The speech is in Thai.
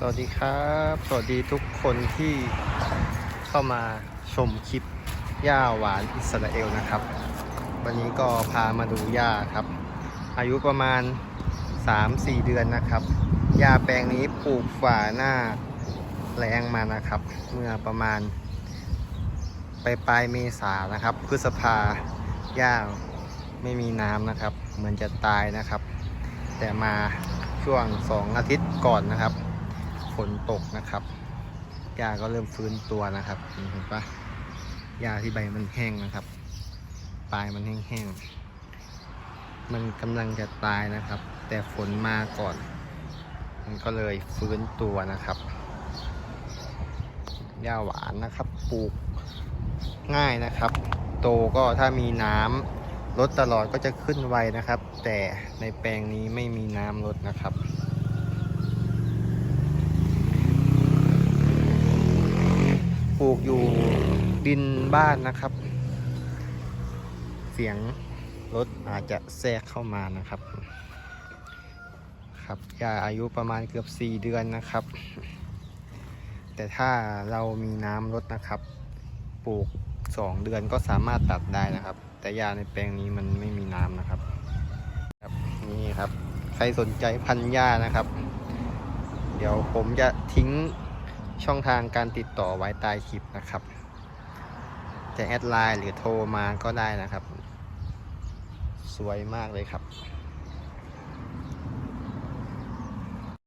สวัสดีครับ สวัสดีทุกคนที่เข้ามาชมคลิปย่าหวานอิสราเอลนะครับ วันนี้ก็พามาดูย่าครับ อายุประมาณ 3-4 เดือนนะครับย่าแปลงนี้ปลูกฝ่าหน้าแรงมานะครับ เมื่อประมาณปลายปลายเมษานะครับ พฤษภาย่าไม่มีน้ำนะครับ เหมือนจะตายนะครับ แต่มาช่วง 2 อาทิตย์ก่อนนะครับ ฝนตกนะครับหญ้าก็เริ่มฟื้นตัวนะครับเห็นปะหญ้าที่ใบมันแห้งนะครับ ปลายมันแห้งๆ มันกำลังจะตายนะครับ แต่ฝนมาก่อน มันก็เลยฟื้นตัวนะครับหญ้าหวานนะครับปลูกง่ายนะครับ โตก็ถ้ามีน้ำลดตลอดก็จะขึ้นไวนะครับ แต่ในแปลงนี้ไม่มีน้ำลดนะครับ ปลูกอยู่ดินบ้านนะครับ เสียงรถอาจจะแทรกเข้ามานะครับ ครับยาอายุประมาณเกือบ 4 เดือนนะครับ แต่ถ้าเรามีน้ำลดนะครับ ปลูก 2 เดือนก็สามารถตัดได้นะครับ แต่ยาในแปลงนี้มันไม่มีน้ำนะครับครับนี่ครับ ใครสนใจพันธุ์หญ้านะครับ เดี๋ยวผมจะทิ้ง ช่องทางการติดต่อไว้ใต้คลิปนะครับ จะแอดไลน์หรือโทรมาก็ได้นะครับ สวยมากเลยครับ